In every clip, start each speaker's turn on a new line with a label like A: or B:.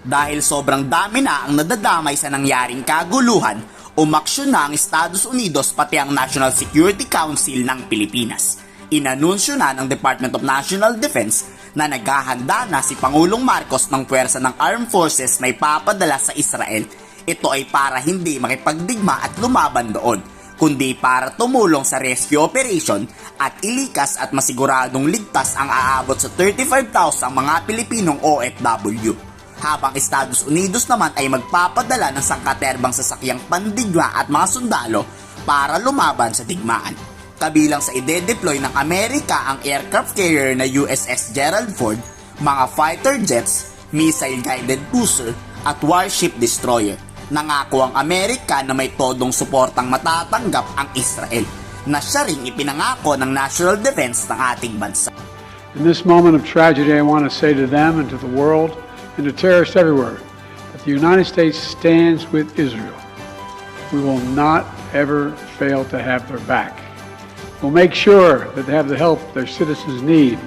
A: Dahil sobrang dami na ang nadadamay sa nangyaring kaguluhan, umaksyon na ang Estados Unidos pati ang National Security Council ng Pilipinas. Inanunsyo na ng Department of National Defense na naghahanda na si Pangulong Marcos ng puwersa ng Armed Forces na ipapadala sa Israel. Ito ay para hindi makipagdigma at lumaban doon, kundi para tumulong sa rescue operation at ilikas at masiguradong ligtas ang aabot sa 35,000 mga Pilipinong OFW habang Estados Unidos naman ay magpapadala ng sangkaterbang sasakyang pandigma at mga sundalo para lumaban sa digmaan. Kabilang sa ide-deploy ng Amerika ang aircraft carrier na USS Gerald Ford, mga fighter jets, missile-guided cruiser at warship destroyer. Nangako ang Amerika na may todong suportang matatanggap ang Israel na siya ring ipinangako ng national defense ng ating bansa.
B: In this moment of tragedy, I want to say to them and to the world and to terrorists everywhere that the United States stands with Israel. We will not ever fail to have their back. We'll make sure that they have the help their citizens need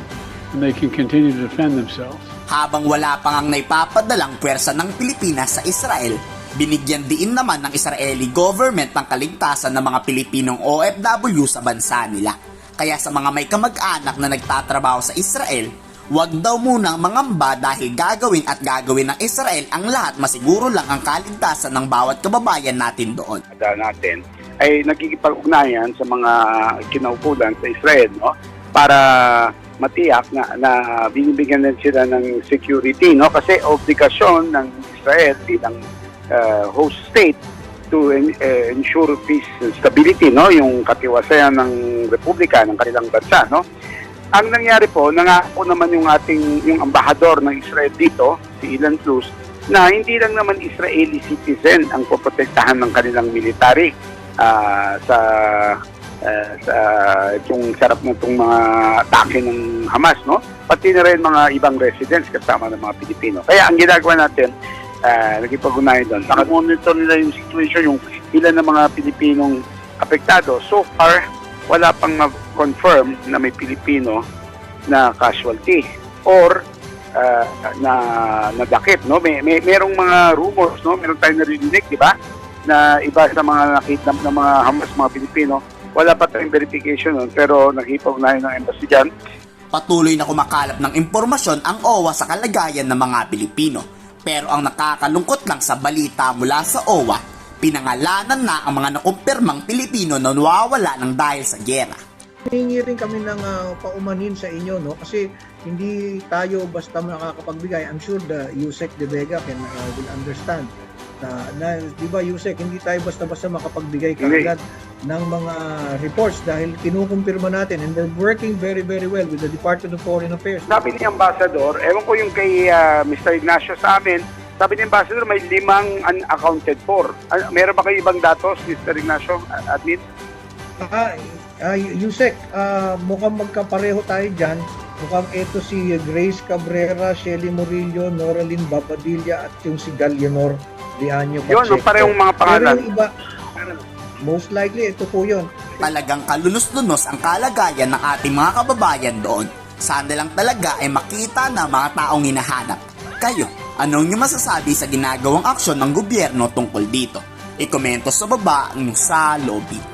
B: and they can continue to defend themselves.
A: Habang wala pang ang naipapadalang pwersa ng Pilipinas sa Israel, binigyan diin naman ng Israeli government ng kaligtasan ng mga Pilipinong OFW sa bansa nila. Kaya sa mga may kamag-anak na nagtatrabaho sa Israel, wag daw munang mangamba dahil gagawin at gagawin ng Israel ang lahat. Masiguro lang ang kaligtasan ng bawat kababayan natin doon.
C: da natin. Ay nagkikipag-ugnayan sa mga kinaukulan sa Israel no? Para matiyak na, na binibigyan din sila ng security no? Kasi obligasyon ng Israel bilang uh, host state to eh, ensure peace and stability no? Yung katiwasayan ng republika ng kanilang bansa no ang nangyari po nangako naman yung ating yung ambahador ng Israel dito si Ilan Cruz na hindi lang naman Israeli citizen ang poprotektahan ng kanilang military ah, sa ah, sa itong sarap na itong mga atake ng Hamas, no? Pati na rin mga ibang residents kasama ng mga Pilipino. Kaya ang ginagawa natin, uh, nagipag-unayan doon. Nakamonitor nila yung situation, yung ilan ng mga Pilipinong apektado. So far, wala pang mag-confirm na may Pilipino na casualty or uh, na nadakip no? May, may merong mga rumors no? Meron tayong narinig di ba? Na iba sa mga nakita ng mga Hamas mga Pilipino wala pa tayong verification nun pero nakipag-unayan ng embassy dyan.
A: Patuloy na kumakalap ng impormasyon ang OWA sa kalagayan ng mga Pilipino. Pero ang nakakalungkot lang sa balita mula sa OWA, pinangalanan na ang mga nakumpirmang Pilipino na nawawala ng dahil sa gyera.
D: Hihingi rin kami ng ah, paumanin sa inyo, no? Kasi hindi tayo basta nakakapagbigay. I'm sure the Yusek De Vega can uh, will understand na, na di ba Yusek, hindi tayo basta-basta makapagbigay kaagad ng mga reports dahil kinukumpirma natin and we're working very very well with the Department of Foreign Affairs.
C: sabi ni Ambassador ewan ko yung kay ah, Mr. Ignacio sa amin sabi ni Ambassador may limang unaccounted for Ano, meron ba kayo ibang datos Mr. Ignacio ah, admin
D: Ah, ah, Yusek, ah, mukhang magkapareho tayo dyan. Mukhang ito si Grace Cabrera, Shelly Murillo, Noraline Babadilla at yung si Galionor Lianyo
C: yun yung parehong mga pangalan
D: Pero iba, most likely ito po yun.
A: Talagang kalunos-lunos ang kalagayan ng ating mga kababayan doon. Sana lang talaga ay makita na mga taong hinahanap. Kayo, anong nyo masasabi sa ginagawang aksyon ng gobyerno tungkol dito? Ikomento sa baba ng sa lobby.